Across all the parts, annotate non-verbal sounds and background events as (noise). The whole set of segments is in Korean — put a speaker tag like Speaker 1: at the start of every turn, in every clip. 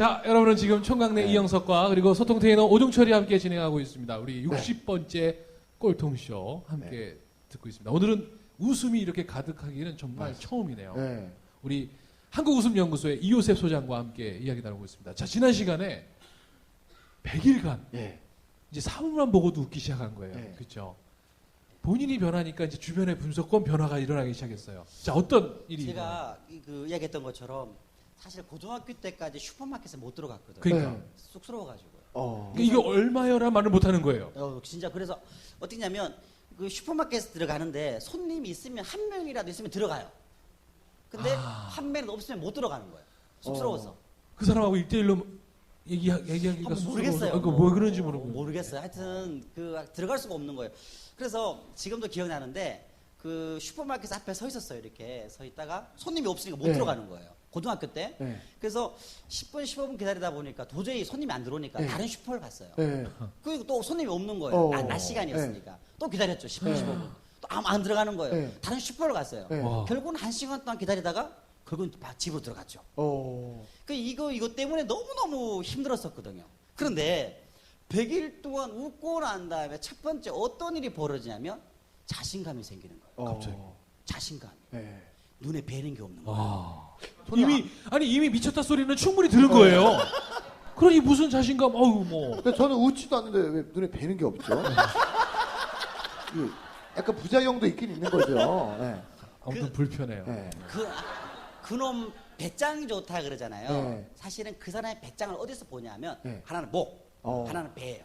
Speaker 1: 자, 여러분은 지금 총각내
Speaker 2: 네.
Speaker 1: 이영석과 그리고 소통 테이너 오종철이 함께 진행하고 있습니다. 우리
Speaker 2: 네.
Speaker 1: 60번째 꼴통쇼 함께 듣고 있습니다. 오늘은 웃음이 이렇게 가득하기는 정말 처음이네요.
Speaker 2: 네.
Speaker 1: 우리 한국웃음연구소의 이요셉 소장과 함께 이야기 나누고 있습니다. 자, 지난 시간에 100일간
Speaker 2: 예.
Speaker 1: 이제 사물만 보고도 웃기 시작한 거예요.
Speaker 2: 네.
Speaker 1: 그렇죠? 본인이 변하니까 이제 주변의 분석권 변화가 일어나기 시작했어요. 자, 어떤 일이?
Speaker 3: 제가 이- 그 이야기했던 것처럼 사실 고등학교 때까지 슈퍼마켓에 못 들어갔거든요.
Speaker 1: 그러니까.
Speaker 2: 네.
Speaker 3: 쑥스러워가지고요.
Speaker 2: 어.
Speaker 1: 그러니까 이게 얼마여라 말을 못 하는 거예요.
Speaker 3: 어, 진짜 그래서 어떻게냐면 그 슈퍼마켓에 들어가는데 손님이 있으면 한 명이라도 있으면 들어가요. 근데
Speaker 1: 아.
Speaker 3: 한 명이 없으면 못 들어가는 거예요. 쑥스러워서.
Speaker 1: 그 사람하고 일대일로 얘기, 얘기하기가 쑥스러워서.
Speaker 3: 모르겠어요.
Speaker 1: 그러니까 뭐 그런지 모르고.
Speaker 3: 모르겠어요. 하여튼 그 들어갈 수가 없는 거예요. 그래서 지금도 기억나는데 그 슈퍼마켓 앞에 서 있었어요. 이렇게 서 있다가 손님이 없으니까 못
Speaker 2: 네.
Speaker 3: 들어가는 거예요. 고등학교 때.
Speaker 2: 네.
Speaker 3: 그래서 10분, 15분 기다리다 보니까 도저히 손님이 안 들어오니까
Speaker 2: 네.
Speaker 3: 다른 슈퍼를 갔어요.
Speaker 2: 네.
Speaker 3: 그리고 또 손님이 없는 거예요.
Speaker 2: 어.
Speaker 3: 낮, 낮 시간이었으니까. 또 기다렸죠. 10분,
Speaker 2: 네.
Speaker 3: 15분. 또 아무 안 들어가는 거예요.
Speaker 2: 네.
Speaker 3: 다른 슈퍼를 갔어요.
Speaker 2: 네.
Speaker 1: 와.
Speaker 3: 결국은 한 시간 동안 기다리다가 결국은 바- 집으로 들어갔죠.
Speaker 2: 어.
Speaker 3: 그 이거 이거 때문에 너무너무 힘들었었거든요. 그런데 100일 동안 웃고 난 다음에 첫 번째 어떤 일이 벌어지냐면 자신감이 생기는 거예요.
Speaker 1: 갑자기.
Speaker 3: 자신감.
Speaker 2: 네.
Speaker 3: 눈에 뵈는 게 없는 거예요.
Speaker 1: 아. 이미, 아니, 이미 미쳤다 소리는 충분히 들은 거예요. 그러니 무슨 자신감, 어우, 뭐.
Speaker 2: 근데 저는 웃지도 않는데 왜 눈에 뵈는 게 없죠? (laughs) 그 약간 부작용도 있긴 있는 거죠. 네.
Speaker 1: 아무튼 불편해요.
Speaker 2: 네.
Speaker 3: 그 그놈 배짱이 좋다 그러잖아요.
Speaker 2: 네.
Speaker 3: 사실은 그 사람의 배짱을 어디서 보냐면
Speaker 2: 네.
Speaker 3: 하나는 목,
Speaker 2: 어.
Speaker 3: 하나는 배예요.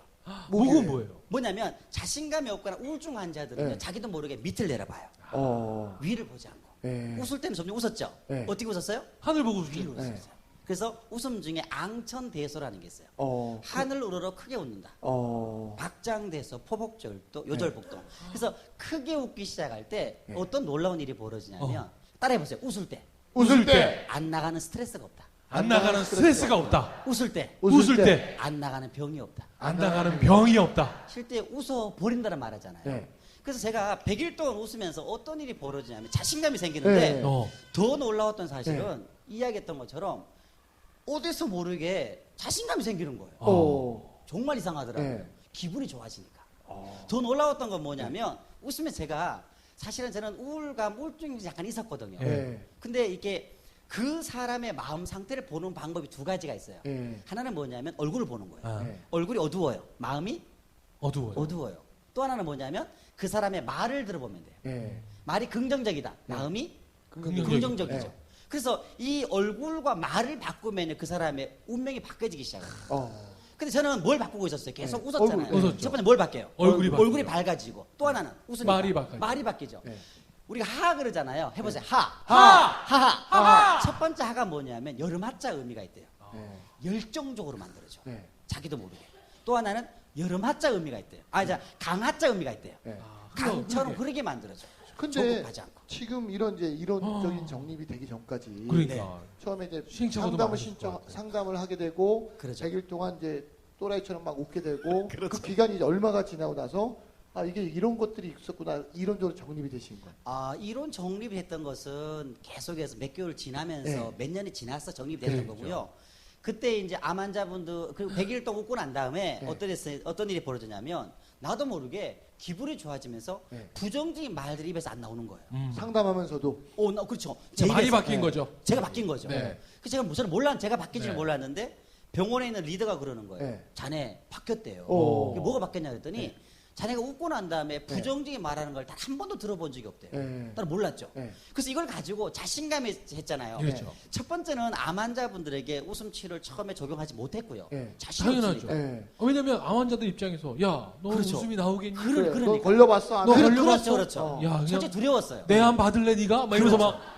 Speaker 1: 목은 뭐예요?
Speaker 3: 뭐냐면 자신감이 없거나 우울증 환자들은
Speaker 2: 네.
Speaker 3: 자기도 모르게 밑을 내려봐요.
Speaker 2: 어.
Speaker 3: 위를 보지 않고.
Speaker 2: 네.
Speaker 3: 웃을 때는 점점 웃었죠.
Speaker 2: 네.
Speaker 3: 어떻게 웃었어요?
Speaker 1: 하늘 보고
Speaker 3: 위로. 웃었어요. 그래서 웃음 중에 앙천대소라는 게 있어요.
Speaker 2: 어.
Speaker 3: 하늘 우러러 크게 웃는다.
Speaker 2: 어.
Speaker 3: 박장대소, 포복절도, 요절복동. 그래서 크게 웃기 시작할 때
Speaker 2: 네.
Speaker 3: 어떤 놀라운 일이 벌어지냐면 따라해보세요. 웃을 때.
Speaker 2: 웃을 때.
Speaker 3: 안 나가는 스트레스가 없다.
Speaker 1: 안 나가는 스트레스가 없다.
Speaker 3: 웃을 때.
Speaker 2: 웃을
Speaker 1: 웃을 때.
Speaker 3: 안 나가는 병이 없다.
Speaker 1: 안 나가는 병이 없다.
Speaker 3: 실제 웃어 버린다는 말 하잖아요.
Speaker 2: 네.
Speaker 3: 그래서 제가 100일 동안 웃으면서 어떤 일이 벌어지냐면 자신감이 생기는데
Speaker 2: 네.
Speaker 1: 어.
Speaker 3: 더 놀라웠던 사실은 이야기했던 것처럼 어디서 모르게 자신감이 생기는 거예요.
Speaker 2: 어.
Speaker 3: 정말 이상하더라고요.
Speaker 2: 네.
Speaker 3: 기분이 좋아지니까.
Speaker 2: 어.
Speaker 3: 더 놀라웠던 건 뭐냐면 웃으면 제가 사실은 저는 우울감, 우울증이 약간 있었거든요.
Speaker 2: 네.
Speaker 3: 근데 이게 그 사람의 마음 상태를 보는 방법이 두 가지가 있어요.
Speaker 2: 네.
Speaker 3: 하나는 뭐냐면 얼굴을 보는 거예요.
Speaker 1: 아,
Speaker 2: 네.
Speaker 3: 얼굴이 어두워요. 마음이
Speaker 1: 어두워요.
Speaker 3: 어두워요. 또 하나는 뭐냐면 그 사람의 말을 들어보면 돼요.
Speaker 2: 네.
Speaker 3: 말이 긍정적이다.
Speaker 2: 네.
Speaker 3: 마음이
Speaker 1: 긍정적이다.
Speaker 3: 긍정적이죠.
Speaker 2: 네.
Speaker 3: 그래서 이 얼굴과 말을 바꾸면 그 사람의 운명이 바뀌어지기 시작해요.
Speaker 2: 어.
Speaker 3: 근데 저는 뭘 바꾸고 있었어요? 계속
Speaker 2: 네.
Speaker 3: 웃었잖아요.
Speaker 2: 얼굴.
Speaker 3: 첫 번째 뭘 바뀌어요?
Speaker 1: 얼굴이.
Speaker 3: 얼굴이 밝아지고 또 하나는 웃으니까
Speaker 1: 말이 바뀌죠.
Speaker 3: 말이 바뀌죠.
Speaker 2: 네.
Speaker 3: 우리가 하 그러잖아요. 해보세요. 하.
Speaker 2: 하.
Speaker 3: 하하. 하하. 첫 번째 하가 뭐냐면 여름 하자 의미가 있대요.
Speaker 2: 네.
Speaker 3: 열정적으로 만들어줘.
Speaker 2: 네.
Speaker 3: 자기도 모르게. 또 하나는 여름 하자 의미가 있대요. 아, 자, 강 하자 의미가 있대요.
Speaker 2: 네.
Speaker 3: 강처럼
Speaker 1: 흐르게.
Speaker 3: 흐르게 만들어줘.
Speaker 2: 근데
Speaker 3: 조급하지 않고.
Speaker 2: 지금 이런 이제 이론적인 정립이 되기 전까지
Speaker 3: 네.
Speaker 1: 그러니까.
Speaker 2: 처음에 이제
Speaker 1: 시행착오도
Speaker 2: 상담을 신청
Speaker 1: 같아요.
Speaker 2: 상담을 하게 되고
Speaker 3: 그렇죠.
Speaker 2: 100일 동안 이제 또라이처럼 막 웃게 되고 (laughs)
Speaker 3: 그렇죠.
Speaker 2: 그 기간이 이제 얼마가 지나고 나서 아 이게 이런 것들이 있었구나 이론적으로 정립이 되신 거예요.
Speaker 3: 아, 이론 정립이 됐던 것은 계속해서 몇 개월 지나면서
Speaker 2: 네.
Speaker 3: 몇 년이 지나서 정립됐던
Speaker 1: 그렇죠.
Speaker 3: 거고요. 그때 이제 암 환자분들 그 100일 동안 웃고 난 다음에
Speaker 2: 네.
Speaker 3: 어떤, 일이- 어떤 일이 벌어졌냐면 나도 모르게 기분이 좋아지면서
Speaker 2: 네.
Speaker 3: 부정적인 말들이 입에서 안 나오는 거예요.
Speaker 1: 음.
Speaker 2: 상담하면서도
Speaker 3: 오, 나, 그렇죠.
Speaker 1: 이제 말이
Speaker 3: 입에서.
Speaker 1: 바뀐
Speaker 2: 네.
Speaker 1: 거죠.
Speaker 3: 제가 바뀐 거죠.
Speaker 1: 네.
Speaker 3: 그 제가 무슨 몰랐 제가 바뀌지는
Speaker 1: 네.
Speaker 3: 몰랐는데 병원에 있는 리더가 그러는 거예요.
Speaker 2: 네.
Speaker 3: 자네 바뀌었대요.
Speaker 2: 오.
Speaker 3: 이게 뭐가 바뀌었냐 그랬더니
Speaker 2: 네.
Speaker 3: 자네가 웃고 난 다음에 부정적인 말하는 걸 단 한 번도 들어본 적이 없대요.
Speaker 2: 네.
Speaker 3: 나는 몰랐죠.
Speaker 2: 네.
Speaker 3: 그래서 이걸 가지고 자신감이 했잖아요.
Speaker 1: 그렇죠.
Speaker 3: 첫 번째는 암 환자분들에게 웃음 치료를 처음에 적용하지 못했고요.
Speaker 2: 네.
Speaker 3: 자신
Speaker 1: 당연하죠.
Speaker 2: 네.
Speaker 1: 어, 왜냐면 암 환자들 입장에서 야, 너
Speaker 3: 그렇죠.
Speaker 1: 웃음이 나오겠니?
Speaker 3: 그래,
Speaker 2: 그래, 너
Speaker 3: 그러니까.
Speaker 2: 걸려봤어?
Speaker 1: 안너
Speaker 2: 해?
Speaker 3: 그,
Speaker 1: 걸려봤어?
Speaker 3: 그렇죠, 그렇죠.
Speaker 2: 어.
Speaker 1: 야, 그냥
Speaker 3: 솔직히 두려웠어요.
Speaker 1: 내 암 받을래 네가? 막 이러면서
Speaker 3: 그렇죠.
Speaker 1: 막안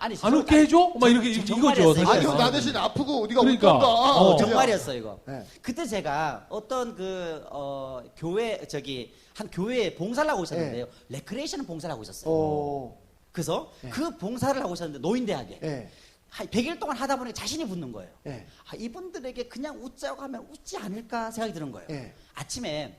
Speaker 3: 아니
Speaker 1: 웃게 해줘? 막 이렇게
Speaker 3: 정-
Speaker 1: 이거죠.
Speaker 3: 정말이었어요.
Speaker 1: 사실.
Speaker 2: 아니 나 대신 아프고 어디가
Speaker 1: 그러니까.
Speaker 2: 웃던가.
Speaker 1: 어,
Speaker 2: 그냥.
Speaker 3: 정말이었어 이거.
Speaker 2: 네.
Speaker 3: 그때 제가 어떤 그 어, 교회 저기 한 교회에 봉사를 하고 있었는데요. 레크레이션 봉사를 하고 있었어요.
Speaker 2: 어.
Speaker 3: 그래서
Speaker 2: 네.
Speaker 3: 그 봉사를 하고 있었는데 노인대학에
Speaker 2: 네.
Speaker 3: 한 100일 동안 하다 보니 자신이 붙는 거예요.
Speaker 2: 네.
Speaker 3: 아, 이분들에게 그냥 웃자고 하면 웃지 않을까 생각이 드는 거예요.
Speaker 2: 네.
Speaker 3: 아침에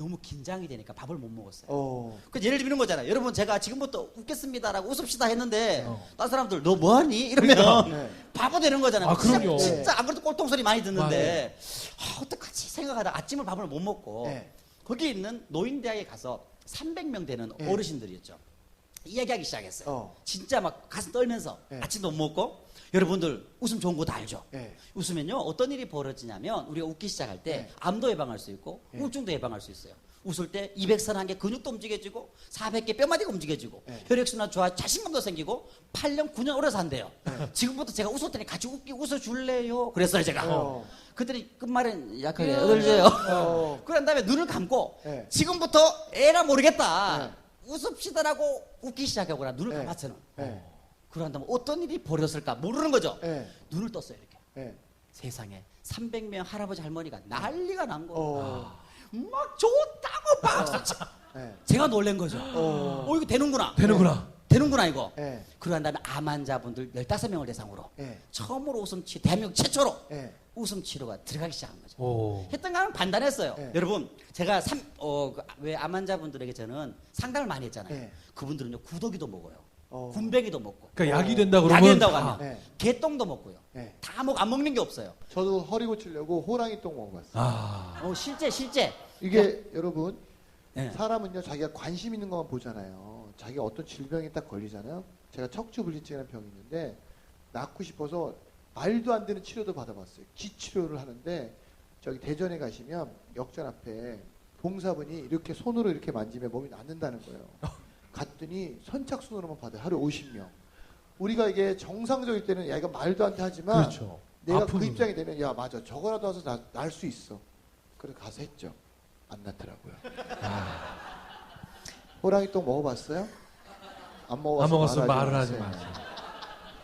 Speaker 3: 너무 긴장이 되니까 밥을 못 먹었어요.
Speaker 2: 어.
Speaker 3: 그 예를 들면 거잖아요. 여러분 제가 지금부터 웃겠습니다라고 웃읍시다 했는데
Speaker 1: 어.
Speaker 3: 다른 사람들 너 뭐하니 이러면 (laughs)
Speaker 2: 네.
Speaker 3: 바보 되는 거잖아요.
Speaker 1: 아, 그럼요.
Speaker 3: 진짜, 진짜 안 그래도 꼴통 소리 많이 듣는데 아, 어떡하지 생각하다 아침을 밥을 못 먹고
Speaker 2: 네.
Speaker 3: 거기 있는 노인대학에 가서 300명 되는
Speaker 2: 네.
Speaker 3: 어르신들이었죠. 이야기하기 시작했어요.
Speaker 2: 어.
Speaker 3: 진짜 막 가슴 떨면서
Speaker 2: 네.
Speaker 3: 아침도 못 먹고 여러분들 웃음 좋은 거 다 알죠.
Speaker 2: 네.
Speaker 3: 웃으면요 어떤 일이 벌어지냐면 우리가 웃기 시작할 때
Speaker 2: 네.
Speaker 3: 암도 예방할 수 있고
Speaker 2: 네.
Speaker 3: 우울증도 예방할 수 있어요. 웃을 때 200선1개 근육도 움직여지고 400개 뼈마디가 움직여지고
Speaker 2: 네.
Speaker 3: 혈액순환 좋아 자신감도 생기고 8년 9년 오래 산대요.
Speaker 2: 네.
Speaker 3: 지금부터 제가 웃을 테니 같이 웃기 웃어줄래요? 그랬어요 제가.
Speaker 2: 어.
Speaker 3: 그랬더니 끝말은 약하게
Speaker 1: 예.
Speaker 3: 얻을려요.
Speaker 2: 어. (laughs)
Speaker 3: 그런 다음에 눈을 감고
Speaker 2: 네.
Speaker 3: 지금부터 에라 모르겠다.
Speaker 2: 네.
Speaker 3: 웃읍시다라고 웃기 시작하거나 눈을
Speaker 2: 네.
Speaker 3: 감았어는.
Speaker 2: 네.
Speaker 3: 그런 다음에 어떤 일이 벌어졌을까 모르는 거죠.
Speaker 2: 네.
Speaker 3: 눈을 떴어요 이렇게.
Speaker 2: 네.
Speaker 3: 세상에 300명 할아버지 할머니가 난리가 난 거예요.
Speaker 2: 어.
Speaker 3: 막 좋다고 박수 쳐.
Speaker 2: 네.
Speaker 3: 제가 놀란 거죠.
Speaker 2: 어.
Speaker 3: 어, 이거 되는구나.
Speaker 1: 되는구나.
Speaker 3: 되는구나 이거.
Speaker 2: 네.
Speaker 3: 그러한 다음에 암 환자분들 15명을 대상으로
Speaker 2: 네.
Speaker 3: 처음으로 웃음 치료, 대한민국 최초로
Speaker 2: 네.
Speaker 3: 웃음 치료가 들어가기 시작한 거죠.
Speaker 1: 오.
Speaker 3: 했던 거는 반단했어요.
Speaker 2: 네.
Speaker 3: 여러분, 제가 삼, 어, 그, 왜암 환자분들에게 저는 상담을 많이 했잖아요.
Speaker 2: 네.
Speaker 3: 그분들은요, 구더기도 먹어요.
Speaker 2: 어.
Speaker 3: 군뱅이도 먹고.
Speaker 1: 그러니까
Speaker 2: 어.
Speaker 1: 약이 된다 그러면
Speaker 3: 약이 된다고
Speaker 1: 다-
Speaker 3: 하면.
Speaker 2: 네.
Speaker 3: 개똥도 먹고요.
Speaker 2: 네.
Speaker 3: 다 먹, 안 먹는 게 없어요.
Speaker 2: 저도 허리 고치려고 호랑이 똥 먹어봤어요.
Speaker 1: 아.
Speaker 3: 어, 실제, 실제.
Speaker 2: 이게 여러분
Speaker 3: 네.
Speaker 2: 사람은요 자기가 관심 있는 것만 보잖아요. 자기가 어떤 질병이 딱 걸리잖아요. 제가 척추불신증이라는 병이 있는데 낫고 싶어서 말도 안 되는 치료도 받아봤어요. 기치료를 하는데 저기 대전에 가시면 역전 앞에 봉사분이 이렇게 손으로 이렇게 만지면 몸이 낫는다는 거예요. 갔더니 선착순으로만 받아요. 하루 50명. 우리가 이게 정상적일 때는 야 이거 말도 안 돼 하지만
Speaker 1: 그렇죠.
Speaker 2: 내가 그. 입장이 되면 야 맞아 저거라도 와서 날 수 있어. 그래서 가서 했죠. 안 낫더라고요. 호랑이 똥 먹어봤어요? 안 먹어봤어.
Speaker 1: 안 먹었어 말을 하지
Speaker 2: 마세요.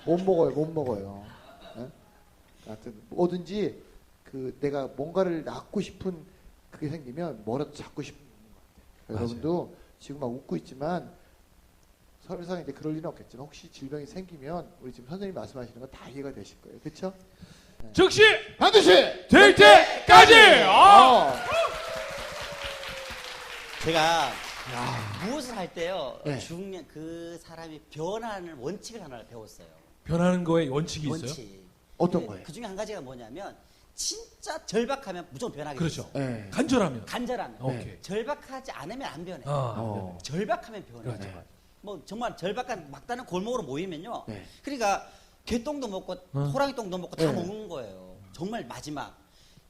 Speaker 2: 못 먹어요, 못 먹어요. 예? 하여튼 뭐든지 그 내가 뭔가를 낳고 싶은 그게 생기면 뭐라도 잡고 싶은 것 같아요.
Speaker 1: 맞아요.
Speaker 2: 여러분도 지금 막 웃고 있지만 설상에 이제 그럴 일은 없겠지만 혹시 질병이 생기면 우리 지금 선생님 말씀하시는 거 다 이해가 되실 거예요. 그렇죠?
Speaker 1: 즉시
Speaker 2: 반드시
Speaker 1: 될 때까지. 아!
Speaker 2: 어.
Speaker 3: 제가 무엇을 할 때요,
Speaker 2: 네.
Speaker 3: 중요한 그 사람이 변하는 원칙을 하나를 배웠어요.
Speaker 1: 변하는 거에 원칙이 있어요.
Speaker 3: 원칙.
Speaker 2: 어떤 거예요?
Speaker 3: 그 중에 한 가지가 뭐냐면, 진짜 절박하면 무조건 변하게 돼
Speaker 1: 그렇죠.
Speaker 3: 있어요.
Speaker 2: 네.
Speaker 1: 간절하면.
Speaker 3: 간절하면.
Speaker 1: 오케이.
Speaker 3: 절박하지 않으면 안 변해.
Speaker 1: 아.
Speaker 2: 어.
Speaker 3: 절박하면 변해.
Speaker 1: 그렇죠.
Speaker 2: 네.
Speaker 3: 뭐 정말 절박한 막다른 골목으로 모이면요.
Speaker 2: 네.
Speaker 3: 그러니까 개똥도 먹고
Speaker 1: 어.
Speaker 3: 호랑이 똥도 먹고 다
Speaker 2: 네.
Speaker 3: 먹는 거예요. 정말 마지막.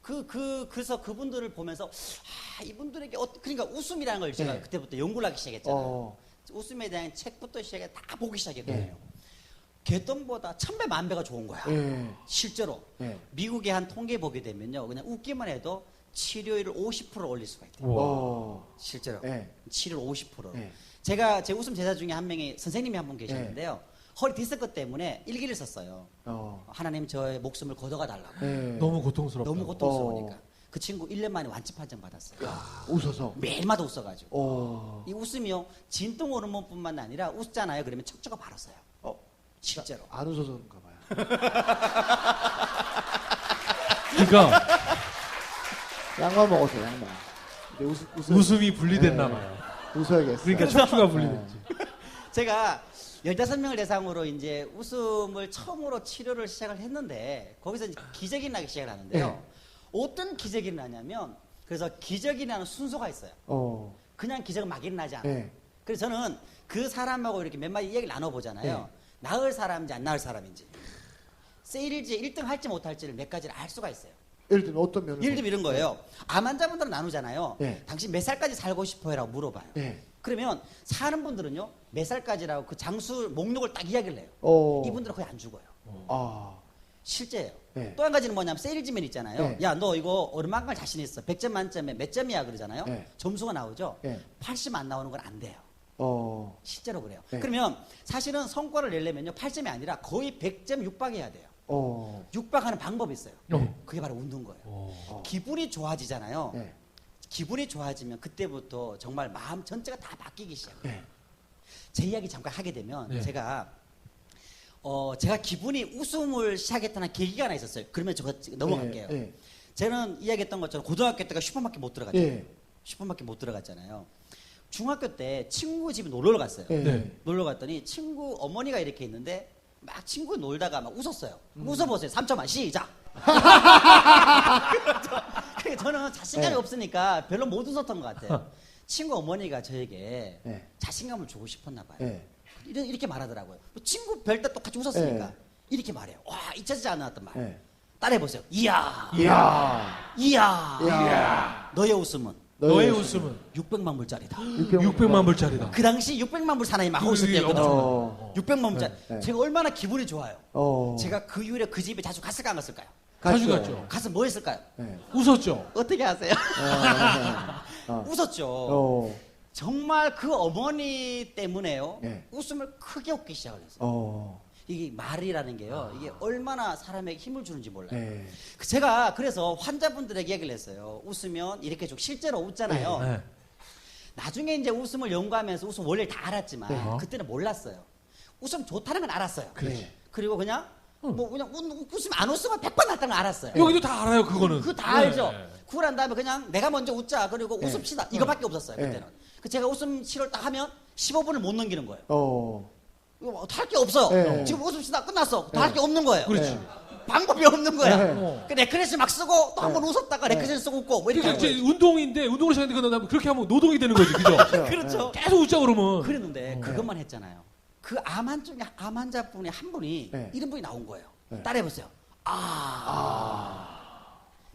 Speaker 3: 그, 그, 그래서 그분들을 보면서, 아, 이분들에게, 어, 그러니까 웃음이라는 걸 제가
Speaker 2: 네.
Speaker 3: 그때부터 연구를 하기 시작했잖아요.
Speaker 2: 어.
Speaker 3: 웃음에 대한 책부터 시작해 다 보기 시작했거든요.
Speaker 2: 네.
Speaker 3: 개똥보다 천배 만배가 좋은 거야.
Speaker 2: 네.
Speaker 3: 실제로.
Speaker 2: 네.
Speaker 3: 미국의 한 통계 보게 되면요. 그냥 웃기만 해도 치료율을 50% 올릴 수가 있대요.
Speaker 2: 어.
Speaker 3: 실제로.
Speaker 2: 네.
Speaker 3: 치료를 50%로.
Speaker 2: 네.
Speaker 3: 제가 제 웃음 제자 중에 한 명이 선생님이 한 분 계셨는데요. 허리 디스크 때문에 일기를 썼어요.
Speaker 2: 어.
Speaker 3: 하나님 저의 목숨을 걷어가 달라고.
Speaker 2: 네.
Speaker 1: 너무 고통스럽다.
Speaker 3: 너무 고통스러우니까.
Speaker 2: 어.
Speaker 3: 그 친구 1년 만에 완치 판정 받았어요.
Speaker 2: 웃어서.
Speaker 3: 매일마다 웃어가지고.
Speaker 2: 어.
Speaker 3: 이 웃음이요. 진동 호르몬뿐만 아니라 웃잖아요. 그러면 척추가 바로 서요.
Speaker 2: 어.
Speaker 3: 실제로.
Speaker 2: 안 웃어서 그런가 봐요. (laughs)
Speaker 1: 그러니까
Speaker 2: 양말 먹었어요, 양말. 웃, 웃어,
Speaker 1: 웃음이 분리됐나
Speaker 2: 네.
Speaker 1: 봐요.
Speaker 2: 웃어야겠어요.
Speaker 1: 그러니까 척추가 분리됐지.
Speaker 3: 제가 15명을 대상으로 이제 웃음을 처음으로 치료를 시작을 했는데 거기서 이제 기적이 나기 시작을 하는데요.
Speaker 2: 네.
Speaker 3: 어떤 기적이 나냐면 그래서 기적이 나는 순서가 있어요.
Speaker 2: 어.
Speaker 3: 그냥 기적은 막 일어나지 않아요.
Speaker 2: 네.
Speaker 3: 그래서 저는 그 사람하고 이렇게 몇 마디 얘기를 나눠보잖아요.
Speaker 2: 네.
Speaker 3: 나을 사람인지 안 나을 사람인지. 세일즈 1등 할지 못할지를 몇 가지를 알 수가 있어요.
Speaker 2: 예를 들면 어떤 면을
Speaker 3: 예를 들면 이런 거예요. 암 환자분들은 나누잖아요.
Speaker 2: 네.
Speaker 3: 당신 몇 살까지 살고 싶어요? 라고 물어봐요.
Speaker 2: 네.
Speaker 3: 그러면 사는 분들은요, 몇 살까지라고 그 장수 목록을 딱 이야기를 해요.
Speaker 2: 어.
Speaker 3: 이분들은 거의 안 죽어요.
Speaker 2: 아.
Speaker 3: 실제예요.
Speaker 2: 네.
Speaker 3: 또한 가지는 뭐냐면 세일즈맨 있잖아요.
Speaker 2: 네.
Speaker 3: 야, 너 이거 얼마간 자신 있어. 100점 만점에 몇 점이야 그러잖아요.
Speaker 2: 네.
Speaker 3: 점수가 나오죠.
Speaker 2: 네.
Speaker 3: 80 안 나오는 건 안 돼요.
Speaker 2: 어.
Speaker 3: 실제로 그래요.
Speaker 2: 네.
Speaker 3: 그러면 사실은 성과를 내려면요, 8점이 아니라 거의 100점 육박해야 돼요.
Speaker 2: 어.
Speaker 3: 육박하는 방법이 있어요.
Speaker 1: 어.
Speaker 3: 그게 바로 웃는 거예요.
Speaker 1: 어.
Speaker 2: 어.
Speaker 3: 기분이 좋아지잖아요.
Speaker 2: 네.
Speaker 3: 기분이 좋아지면 그때부터 정말 마음 전체가 다 바뀌기 시작해요.
Speaker 2: 네.
Speaker 3: 제 이야기 잠깐 하게 되면
Speaker 1: 네.
Speaker 3: 제가 어 제가 기분이 웃음을 시작했다는 계기가 하나 있었어요. 그러면 저거 넘어갈게요.
Speaker 2: 네.
Speaker 3: 저는 이야기했던 것처럼 고등학교 때가 슈퍼마켓 못 들어갔죠.
Speaker 2: 네.
Speaker 3: 10분밖에 못 들어갔잖아요. 중학교 때 친구 집에 놀러 갔어요.
Speaker 2: 네.
Speaker 1: 네.
Speaker 3: 놀러 갔더니 친구 어머니가 이렇게 있는데 막 친구 놀다가 막 웃었어요.
Speaker 2: 음.
Speaker 3: 웃어보세요. 3초만 시작. (laughs) 그러니까 저는 자신감이
Speaker 2: 네.
Speaker 3: 없으니까 별로 못 웃었던 것 같아요. (laughs) 친구 어머니가 저에게
Speaker 2: 네.
Speaker 3: 자신감을 주고 싶었나 봐요.
Speaker 2: 네.
Speaker 3: 이렇게, 이렇게 말하더라고요. 친구 별때 똑같이 웃었으니까
Speaker 2: 네.
Speaker 3: 이렇게 말해요. 와 잊혀지지 않았던 말.
Speaker 2: 네.
Speaker 3: 따라해보세요. 이야,
Speaker 2: 이야.
Speaker 3: 이야,
Speaker 2: 이야.
Speaker 3: 너의 웃음은
Speaker 1: 너의 웃음은
Speaker 3: 600만 불짜리다.
Speaker 1: 600만 불짜리다.
Speaker 3: 그 당시 600만 불 사나이 막 하고
Speaker 1: 그
Speaker 3: 있을 때였거든요.
Speaker 2: 어.
Speaker 3: 600만 불짜리.
Speaker 2: 네.
Speaker 3: 제가 얼마나 기분이 좋아요.
Speaker 2: 어.
Speaker 3: 제가 그 이후에 그 집에 자주 갔을까 안 갔을까요?
Speaker 1: 자주
Speaker 2: 갔죠.
Speaker 1: 갔죠.
Speaker 3: 가서 뭐 했을까요?
Speaker 2: 네.
Speaker 1: 웃었죠.
Speaker 3: 어떻게 하세요?
Speaker 2: 어. 어. (laughs)
Speaker 3: 웃었죠.
Speaker 2: 어.
Speaker 3: 정말 그 어머니 때문에요.
Speaker 2: 네.
Speaker 3: 웃음을 크게 웃기 시작을 했어요.
Speaker 2: 어.
Speaker 3: 이게 말이라는 게요. 이게 얼마나 사람에게 힘을 주는지 몰라요.
Speaker 2: 네.
Speaker 3: 그 제가 그래서 환자분들에게 얘기를 했어요. 웃으면 이렇게 좀 실제로 웃잖아요.
Speaker 1: 네.
Speaker 3: 나중에 이제 웃음을 연구하면서 웃음 원리를 다 알았지만
Speaker 2: 네.
Speaker 3: 그때는 몰랐어요. 웃음 좋다는 건 알았어요.
Speaker 2: 그렇지.
Speaker 3: 그리고 그냥
Speaker 1: 응.
Speaker 3: 뭐 그냥 웃, 웃으면 안 웃으면 100번 낫다는 걸 알았어요.
Speaker 1: 여기도 다 알아요, 그거는.
Speaker 3: 그거 다
Speaker 1: 네.
Speaker 3: 알죠. 그걸 한 다음에 그냥 내가 먼저 웃자. 그리고
Speaker 2: 네.
Speaker 3: 웃읍시다. 이거밖에 없었어요.
Speaker 2: 네.
Speaker 3: 그때는. 그 제가 웃음 치료를 딱 하면 15분을 못 넘기는 거예요.
Speaker 2: 어.
Speaker 3: 할게 없어요.
Speaker 2: 네.
Speaker 3: 지금 웃읍시다. 끝났어. 더
Speaker 2: 네.
Speaker 3: 할게 없는 거예요.
Speaker 1: 그렇지.
Speaker 2: 네.
Speaker 3: 방법이 없는 거야.
Speaker 2: 네.
Speaker 1: 어.
Speaker 3: 그 레크레스 막 쓰고 또 한번
Speaker 2: 네.
Speaker 3: 웃었다가 레크레스 쓰고 웃고 뭐 이렇게 거예요.
Speaker 1: 운동인데 운동을 그다음에 그렇게 하면 노동이 되는 거지, 그죠? (laughs)
Speaker 3: 그렇죠.
Speaker 1: 계속 웃자 그러면.
Speaker 3: 그랬는데 그것만 했잖아요. 그 암 환 중에 암 환자 분이 한 분이
Speaker 2: 네.
Speaker 3: 이런 분이 나온 거예요.
Speaker 2: 네.
Speaker 3: 따라해 보세요. 아.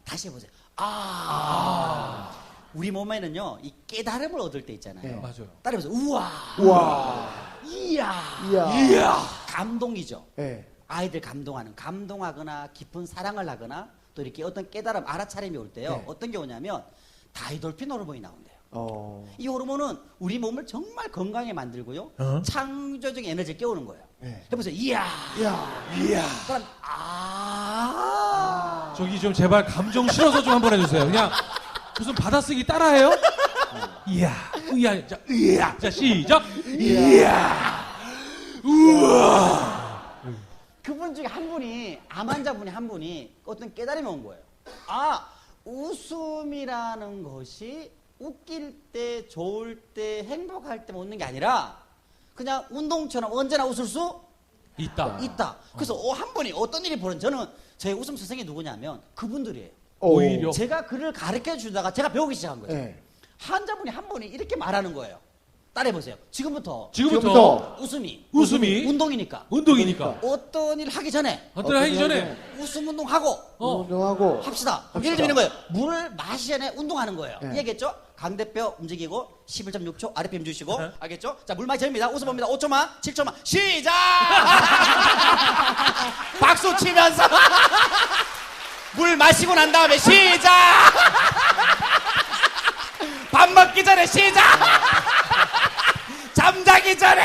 Speaker 3: 다시 해보세요. 아. 우리 몸에는요 이 깨달음을 얻을 때 있잖아요.
Speaker 2: 네.
Speaker 1: 맞아요.
Speaker 3: 따라해 보세요. 우와.
Speaker 2: 우와.
Speaker 3: 이야.
Speaker 2: 이야.
Speaker 3: 감동이죠.
Speaker 2: 네.
Speaker 3: 아이들 감동하는 감동하거나 깊은 사랑을 하거나 또 이렇게 어떤 깨달음 알아차림이 올 때요.
Speaker 2: 네.
Speaker 3: 어떤 게 오냐면 다이돌핀 호르몬이 나온대요.
Speaker 2: 어.
Speaker 3: 이 호르몬은 우리 몸을 정말 건강하게 만들고요.
Speaker 1: 어?
Speaker 3: 창조적인 에너지를 깨우는 거예요.
Speaker 2: 네.
Speaker 3: 해보세요. 이야.
Speaker 2: 이야. 이야.
Speaker 3: 그럼 아.
Speaker 1: 저기 좀 제발 감정 실어서 좀 한번 해주세요. 그냥 무슨 받아쓰기 따라해요? 이야, 이야, 자, 이야, 자 시작. 이야,
Speaker 3: 그분 중에 한 분이 암 환자분이 한 분이 어떤 깨달음이 온 거예요. 아 웃음이라는 것이 웃길 때, 좋을 때, 행복할 때 웃는 게 아니라 그냥 운동처럼 언제나 웃을 수
Speaker 1: 있다.
Speaker 3: 있다. 그래서 어, 한 분이 어떤 일이 벌어진 저는 저희 웃음 선생이 누구냐면 그분들이에요.
Speaker 1: 오히려.
Speaker 3: 제가 그를 가르쳐 주다가 제가 배우기 시작한 거예요.
Speaker 2: 네.
Speaker 3: 환자분이 한 분이 이렇게 말하는 거예요. 따라해 보세요. 지금부터
Speaker 1: 지금부터
Speaker 2: 지금부터
Speaker 3: 웃음이
Speaker 1: 웃음이
Speaker 3: 운동이니까
Speaker 1: 운동이니까
Speaker 3: 어떤 일 하기 전에
Speaker 1: 어떤 하기 전에
Speaker 3: 웃음 운동하고
Speaker 1: 어.
Speaker 2: 운동하고
Speaker 3: 합시다.
Speaker 2: 합시다.
Speaker 3: 예를 들면 거예요. 물을 마시기 전에 운동하는 거예요.
Speaker 2: 네.
Speaker 3: 얘기했죠? 강대뼈 움직이고 11.6초 RPM 주시고
Speaker 1: 네.
Speaker 3: 알겠죠? 자, 물 마시기 전입니다. 웃어 봅니다. 5초만, 7초만. 시작! (laughs) 박수 치면서 (laughs) 물 마시고 난 다음에 시작! (laughs) 밥 먹기 전에 시작! 잠자기 전에!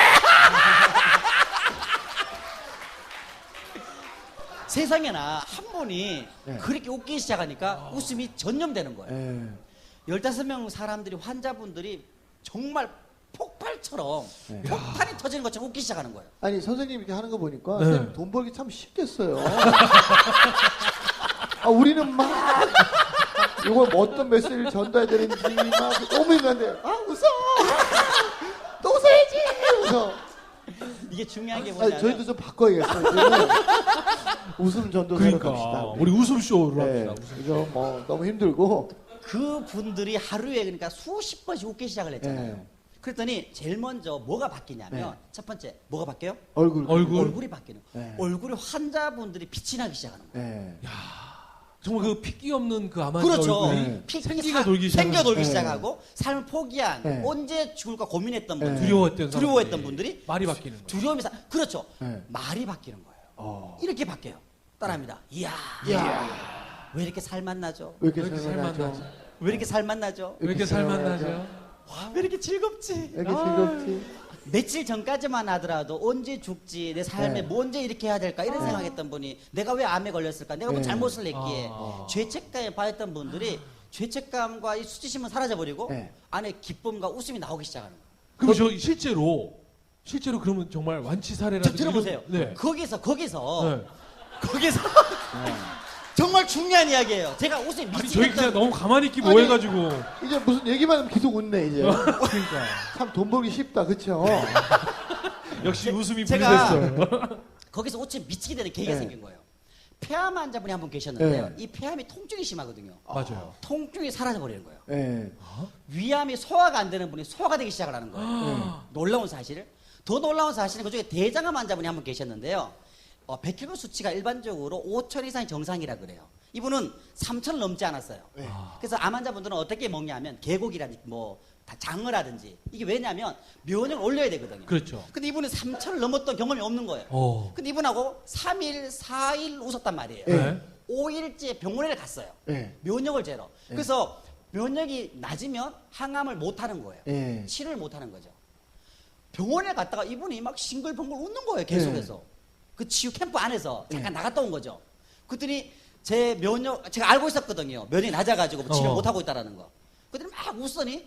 Speaker 3: 세상에나 한 분이
Speaker 2: 네.
Speaker 3: 그렇게 웃기 시작하니까 웃음이 전염되는 거예요.
Speaker 2: 네.
Speaker 3: 15명 사람들이 환자분들이 정말 폭발처럼
Speaker 2: 네.
Speaker 3: 폭탄이 터지는 것처럼 웃기 시작하는 거예요.
Speaker 2: 아니 선생님 이렇게 하는 거 보니까
Speaker 1: 네.
Speaker 2: 선생님 돈 벌기 참 쉽겠어요. (laughs) 아 우리는 막 이걸 뭐 어떤 메시지를 전달해야 되는지 막 너무 힘든데 아 웃어 또 웃어야지 웃어.
Speaker 3: 이게 중요한 게
Speaker 2: 아니,
Speaker 3: 뭐냐면
Speaker 2: 저희도 좀 바꿔야겠어요. 이제는 웃음 전도사로
Speaker 1: 그러니까
Speaker 2: 갑시다.
Speaker 1: 우리 웃음 쇼로
Speaker 2: 네,
Speaker 1: 합시다. 웃음.
Speaker 2: 이거 뭐 너무 힘들고
Speaker 3: 그 분들이 하루에 그러니까 수십 번씩 웃기 시작을 했잖아요.
Speaker 2: 네.
Speaker 3: 그랬더니 제일 먼저 뭐가 바뀌냐면
Speaker 2: 네.
Speaker 3: 첫 번째 뭐가 바뀌어요?
Speaker 2: 얼굴
Speaker 1: 얼굴.
Speaker 3: 얼굴이 바뀌는.
Speaker 2: 네.
Speaker 3: 얼굴이 환자분들이 빛이 나기 시작하는 거예요.
Speaker 2: 네.
Speaker 1: 정말 그 핏기 없는 그 아마
Speaker 3: 그렇죠.
Speaker 1: 얼굴이
Speaker 2: 네.
Speaker 3: 피-
Speaker 1: 생기가
Speaker 3: 사-
Speaker 1: 돌기
Speaker 3: 생겨 돌기
Speaker 2: 네.
Speaker 3: 시작하고 삶을 포기한
Speaker 2: 네.
Speaker 3: 언제 죽을까 고민했던
Speaker 2: 네.
Speaker 3: 분들
Speaker 1: 두려웠던
Speaker 3: 두려워했던
Speaker 1: 사람들이
Speaker 3: 분들이
Speaker 1: 말이 바뀌는 거예요.
Speaker 3: 두려움이 사 그렇죠.
Speaker 2: 네.
Speaker 3: 말이 바뀌는 거예요.
Speaker 2: 어.
Speaker 3: 이렇게 바뀌어요. 따라합니다. 이야.
Speaker 2: 이야
Speaker 3: 왜 이렇게 살맛 나죠?
Speaker 2: 왜 이렇게
Speaker 1: 왜 이렇게
Speaker 2: 살만하죠?
Speaker 1: 살만하죠?
Speaker 3: 왜 이렇게 살맛 나죠?
Speaker 1: 왜 이렇게 살만 나죠?
Speaker 3: 와, 왜 이렇게 즐겁지?
Speaker 2: 왜 이렇게 즐겁지?
Speaker 3: 며칠 전까지만 하더라도 언제 죽지 내 삶에
Speaker 2: 네.
Speaker 3: 뭐 언제 이렇게 해야 될까 이런 생각했던 분이 내가 왜 암에 걸렸을까 내가 뭐
Speaker 2: 네.
Speaker 3: 잘못을 했기에
Speaker 1: 아.
Speaker 3: 죄책감에 빠졌던 분들이 죄책감과 이 수치심은 사라져버리고
Speaker 2: 네.
Speaker 3: 안에 기쁨과 웃음이 나오기 시작하는 거예요.
Speaker 1: 그럼 저 실제로 실제로 그러면 정말 완치
Speaker 3: 저
Speaker 1: 사례라든지
Speaker 3: 들어보세요.
Speaker 1: 이런- 네.
Speaker 3: 거기서 거기서
Speaker 1: 네.
Speaker 3: 거기서
Speaker 2: 네. (laughs)
Speaker 3: 정말 중요한 이야기예요. 제가 웃음이
Speaker 1: 아니 저희
Speaker 3: 미치겠다.
Speaker 1: 그냥 너무 가만히 있기
Speaker 2: 아니,
Speaker 1: 뭐해가지고.
Speaker 2: 이제 무슨 얘기만 하면 계속 웃네 이제. (laughs)
Speaker 1: 그러니까
Speaker 2: 참 돈 벌기 쉽다, 그렇죠? (laughs)
Speaker 1: 역시 웃음이
Speaker 3: 제가-
Speaker 1: 분리됐어요. (laughs)
Speaker 3: 거기서 웃음이 미치게 되는 계기가
Speaker 2: 네.
Speaker 3: 생긴 거예요. 폐암 환자분이 한 분 계셨는데요.
Speaker 2: 네.
Speaker 3: 이 폐암이 통증이 심하거든요.
Speaker 1: 맞아요.
Speaker 3: 통증이 사라져 버리는 거예요.
Speaker 2: 예.
Speaker 3: 위암이 소화가 안 되는 분이 소화가 되기 시작을 하는 거예요. 놀라운 사실. 더 놀라운 사실은 그중에 대장암 환자분이 한 분 계셨는데요. 어, 백혈구 수치가 일반적으로 5천 이상이 정상이라 그래요. 이분은 3천 넘지 않았어요.
Speaker 2: 네.
Speaker 3: 그래서 암 환자분들은 어떻게 먹냐면 계곡이라든지 뭐다 장어라든지 이게 왜냐면 면역을 올려야 되거든요.
Speaker 1: 그렇죠.
Speaker 3: 근데 이분은 3천을 넘었던 경험이 없는 거예요.
Speaker 1: 어.
Speaker 3: 근데 이분하고 3일, 4일 웃었단 말이에요.
Speaker 1: 네.
Speaker 3: 5일째 병원에 갔어요.
Speaker 2: 예.
Speaker 3: 면역을 제로. 그래서 면역이 낮으면 항암을 못 하는 거예요.
Speaker 2: 예.
Speaker 3: 치료를 못 하는 거죠. 병원에 갔다가 이분이 막 싱글벙글 웃는 거예요, 계속해서. 그 치유 캠프 안에서 잠깐 나갔다 온 거죠. 그랬더니 제 면역, 제가 알고 있었거든요. 면역이 낮아가지고 치료
Speaker 1: 어.
Speaker 3: 못 하고 있다라는 거. 그랬더니 막 웃더니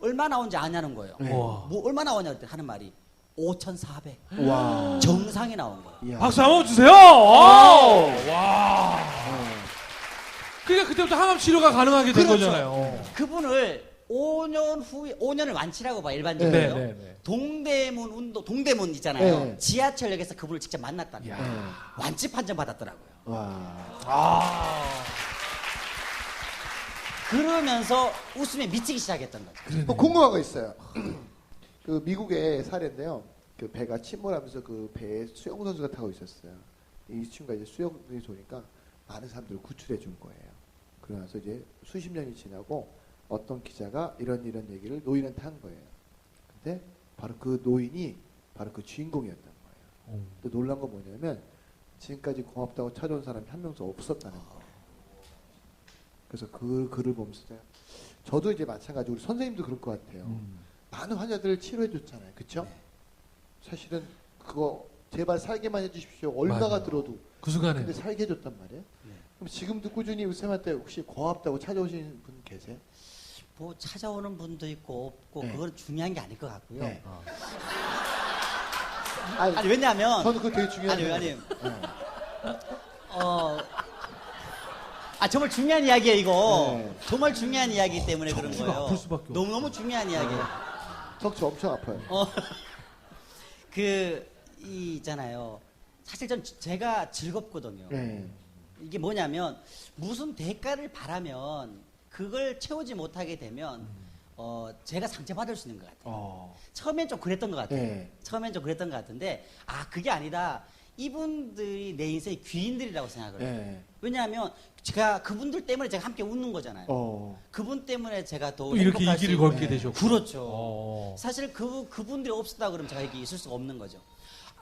Speaker 3: 얼마 나온지 아냐는 거예요.
Speaker 2: 네.
Speaker 1: 와.
Speaker 3: 뭐 얼마 나오냐 그랬더니 하는 말이 5,400.
Speaker 2: 와.
Speaker 3: 정상이 나온 거예요.
Speaker 2: 이야.
Speaker 1: 박수 한번 주세요. 오! 와. 그러니까 그때부터 항암 치료가 가능하게 된
Speaker 3: 그렇죠.
Speaker 1: 거잖아요.
Speaker 3: 그분을 5년 후에 5년을 완치라고 봐 일반적으로.
Speaker 1: 네, 네, 네.
Speaker 3: 동대문 운동 동대문 있잖아요.
Speaker 2: 네.
Speaker 3: 지하철역에서 그분을 직접 만났다는
Speaker 1: 야.
Speaker 3: 거예요.
Speaker 2: 예.
Speaker 3: 완치 판정 받았더라고요.
Speaker 2: 와.
Speaker 1: 아.
Speaker 3: 그러면서 웃음에 미치기 시작했던 거죠.
Speaker 2: 뭐 궁금한 거 있어요. (clears throat) 그 미국의 사례인데요. 그 배가 침몰하면서 그 배에 수영 선수가 타고 있었어요. 이 친구가 이제 수영이 좋으니까 많은 사람들을 구출해 준 거예요. 그러면서 이제 수십 년이 지나고 어떤 기자가 이런 이런 얘기를 노인한테 한 거예요. 근데 바로 그 노인이 바로 그 주인공이었던 거예요.
Speaker 1: 어.
Speaker 2: 또 놀란 건 뭐냐면 지금까지 고맙다고 찾아온 사람이 한 명도 없었다는 거예요. 그래서 그 글을 보면서 제가 저도 이제 마찬가지로 우리 선생님도 그럴 것 같아요.
Speaker 1: 음.
Speaker 2: 많은 환자들을 치료해 줬잖아요. 그쵸? 사실은 그거 제발 살게만 해주십시오. 얼마가
Speaker 1: 맞아요.
Speaker 2: 들어도.
Speaker 1: 그 순간에
Speaker 2: 근데 살게 해줬단 말이에요.
Speaker 3: 네.
Speaker 2: 그럼 지금도 꾸준히 의쌤한테 혹시 고맙다고 찾아오시는 분 계세요?
Speaker 3: 뭐 찾아오는 분도 있고 없고
Speaker 2: 네.
Speaker 3: 그건 중요한 게 아닐 것 같고요.
Speaker 2: 네.
Speaker 1: 어.
Speaker 2: 아니,
Speaker 3: 아니 왜냐하면
Speaker 2: 저는 그거 되게 중요한
Speaker 3: 아니 아니
Speaker 2: 네.
Speaker 3: 어. 아 정말 중요한 이야기예요 이거.
Speaker 2: 네.
Speaker 3: 정말 중요한 이야기 때문에 그런 거예요.
Speaker 1: 아플 수밖에 없어.
Speaker 3: 너무 너무 중요한 이야기예요.
Speaker 2: 척추 엄청 아파요.
Speaker 3: 어, (laughs) 그, 이 있잖아요. 사실 전 제가 즐겁거든요.
Speaker 2: 네.
Speaker 3: 이게 뭐냐면, 무슨 대가를 바라면, 그걸 채우지 못하게 되면, 어, 제가 상처받을 수 있는 것 같아요.
Speaker 2: 어.
Speaker 3: 처음엔 좀 그랬던 것 같아요.
Speaker 2: 네.
Speaker 3: 처음엔 좀 그랬던 것 같은데, 아, 그게 아니다. 이분들이 내 인생의 귀인들이라고 생각을 해요.
Speaker 2: 네.
Speaker 3: 왜냐하면, 제가 그분들 때문에 제가 함께 웃는 거잖아요.
Speaker 2: 어.
Speaker 3: 그분 때문에 제가 더
Speaker 1: 또 이렇게
Speaker 3: 행복할 이수
Speaker 1: 길을
Speaker 3: 있고.
Speaker 1: 걸게 되셨고.
Speaker 3: 그렇죠.
Speaker 1: 어.
Speaker 3: 사실 그 그분들이 없었다 그러면 제가 여기 있을 수가 없는 거죠.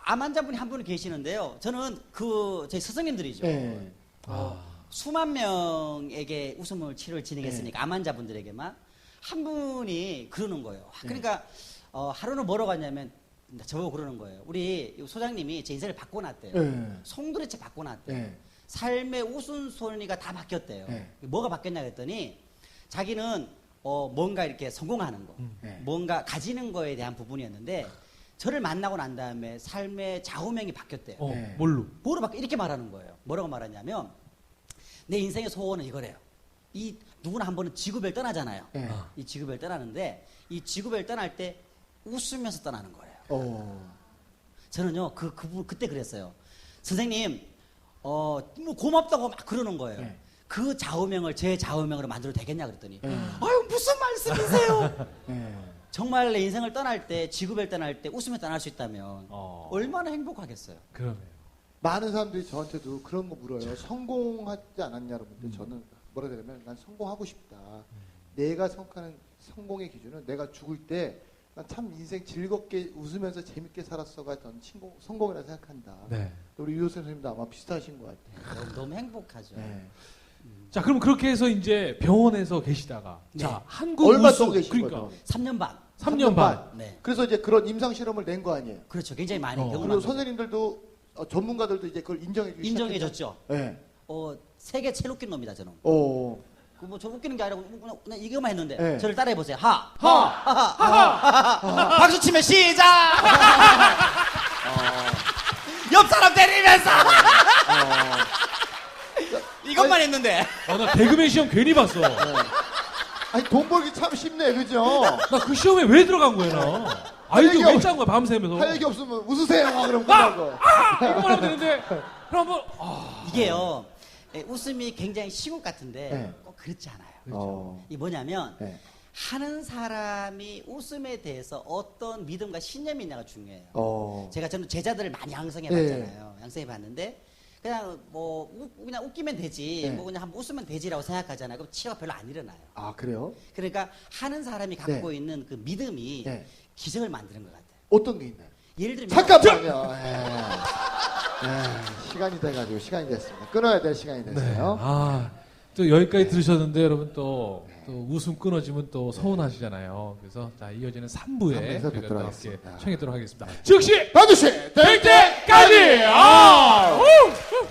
Speaker 3: 암 환자분이 한 분 계시는데요. 저는 그 저희 스승님들이죠.
Speaker 2: 네.
Speaker 1: 아.
Speaker 3: 수만 명에게 웃음을 치료를 진행했으니까 암 환자분들에게만 한 분이 그러는 거예요. 아, 그러니까 어, 하루는 뭐라고 갔냐면 저보고 그러는 거예요. 우리 소장님이 제 인생을 바꿔놨대요.
Speaker 2: 네.
Speaker 3: 송두리째 바꿔놨대요.
Speaker 2: 네.
Speaker 3: 삶의 우선순위가 다 바뀌었대요.
Speaker 2: 네.
Speaker 3: 뭐가 바뀌었냐 그랬더니 자기는 어, 뭔가 이렇게 성공하는 거,
Speaker 2: 네.
Speaker 3: 뭔가 가지는 거에 대한 부분이었는데 저를 만나고 난 다음에 삶의 좌우명이 바뀌었대요.
Speaker 1: 어,
Speaker 2: 네.
Speaker 1: 뭘로?
Speaker 3: 뭐로 바뀌 이렇게 말하는 거예요. 뭐라고 말하냐면 내 인생의 소원은 이거래요. 이 누구나 한 번은 지구별 떠나잖아요.
Speaker 2: 네.
Speaker 1: 아.
Speaker 3: 이 지구별 떠나는데 이 지구별 떠날 때 웃으면서 떠나는 거예요.
Speaker 2: 어.
Speaker 3: 저는요 그 그분 그때 그랬어요. 선생님 어뭐 고맙다고 막 그러는 거예요.
Speaker 2: 네.
Speaker 3: 그 좌우명을 제 좌우명으로 만들어도 되겠냐 그랬더니
Speaker 2: 네.
Speaker 3: 아유 무슨 말씀이세요?
Speaker 2: 네. (laughs)
Speaker 3: 정말 내 인생을 떠날 때 지구별 떠날 때 웃으며 떠날 수 있다면
Speaker 1: 어.
Speaker 3: 얼마나 행복하겠어요.
Speaker 1: 그러네요.
Speaker 2: 많은 사람들이 저한테도 그런 거 물어요. 성공하지 않았냐 여러분들. 저는 뭐라 그러냐면 난 성공하고 싶다. 내가 생각하는 성공의 기준은 내가 죽을 때난참 인생 즐겁게 웃으면서 재밌게 살았어가 전 친공, 성공이라 생각한다.
Speaker 1: 네.
Speaker 2: 우리 유효 선생님도 아마 비슷하신 것 같아요.
Speaker 3: 너무, 너무 행복하죠.
Speaker 2: 네.
Speaker 1: 자, 그럼 그렇게 해서 이제 병원에서 계시다가
Speaker 3: 네.
Speaker 1: 자, 한국
Speaker 2: 얼마 동안 계신
Speaker 1: 그러니까
Speaker 2: 거예요?
Speaker 3: 3년 반.
Speaker 1: 3년 반.
Speaker 3: 네.
Speaker 2: 그래서 이제 그런 임상 실험을 낸 거 아니에요.
Speaker 3: 그렇죠. 굉장히 많이
Speaker 1: 어.
Speaker 3: 경험한
Speaker 2: 그리고. 선생님들도 어, 전문가들도 이제 그걸 인정해 주기
Speaker 3: 인정해줬죠.
Speaker 2: 네.
Speaker 3: 어, 세계 제일 웃긴 놈이다 저는.
Speaker 2: 어.
Speaker 3: 그뭐 저 웃기는 게 아니라 그냥, 그냥 이거만 했는데
Speaker 2: 네.
Speaker 3: 저를 따라해 보세요. 하, 하, 하, 하, 하, 박수 치면 시작. 옆 사람 때리면서
Speaker 2: 어.
Speaker 3: 이것만 했는데.
Speaker 1: 어, 나 개그맨 시험 괜히 봤어. 나
Speaker 2: 아니 돈 벌기 참 쉽네, 그죠?
Speaker 1: 그 시험에 왜 들어간 거야, 나? 아이디어
Speaker 2: 얘기
Speaker 1: 왜
Speaker 2: 없-
Speaker 1: 짠 거야, 밤새면서.
Speaker 2: 할 얘기 없으면 웃으세요, 막 그럼 끝나고.
Speaker 1: 아! 이거만 하면 되는데. 그럼 한번, 아.
Speaker 3: 이게요. 예, 웃음이 굉장히 시국 같은데
Speaker 2: 네.
Speaker 3: 꼭 그렇지 않아요.
Speaker 2: 어.
Speaker 3: 이 뭐냐면
Speaker 2: 네.
Speaker 3: 하는 사람이 웃음에 대해서 어떤 믿음과 신념이 있냐가 중요해요.
Speaker 2: 어.
Speaker 3: 제가 저는 제자들을 많이 양성해
Speaker 2: 네.
Speaker 3: 봤잖아요. 양성해 봤는데 그냥 뭐 우- 그냥 웃기면 되지,
Speaker 2: 네.
Speaker 3: 뭐 그냥 한번 웃으면 되지라고 생각하잖아요. 그럼 치료가 별로 안 일어나요.
Speaker 2: 아, 그래요?
Speaker 3: 그러니까 하는 사람이 갖고 있는 그 믿음이
Speaker 2: 네.
Speaker 3: 기적을 만드는 것 같아요.
Speaker 2: 어떤 게 있나요?
Speaker 3: 예를 들면
Speaker 2: 잠깐만요. 예. 예, 시간이 돼가지고 시간이 됐습니다. 끊어야 될 시간이
Speaker 1: 네.
Speaker 2: 됐어요.
Speaker 1: 아, 또 여기까지 들으셨는데 여러분 또, 또 웃음 끊어지면 또 서운하시잖아요. 그래서 자, 이어지는 3부에
Speaker 2: 삼부에서
Speaker 1: 저희가
Speaker 2: 뵙도록
Speaker 1: 또 함께
Speaker 2: 하겠습니다.
Speaker 1: 청해 도록 하겠습니다. 즉시
Speaker 2: 반드시
Speaker 1: 될 때까지! 아! 우!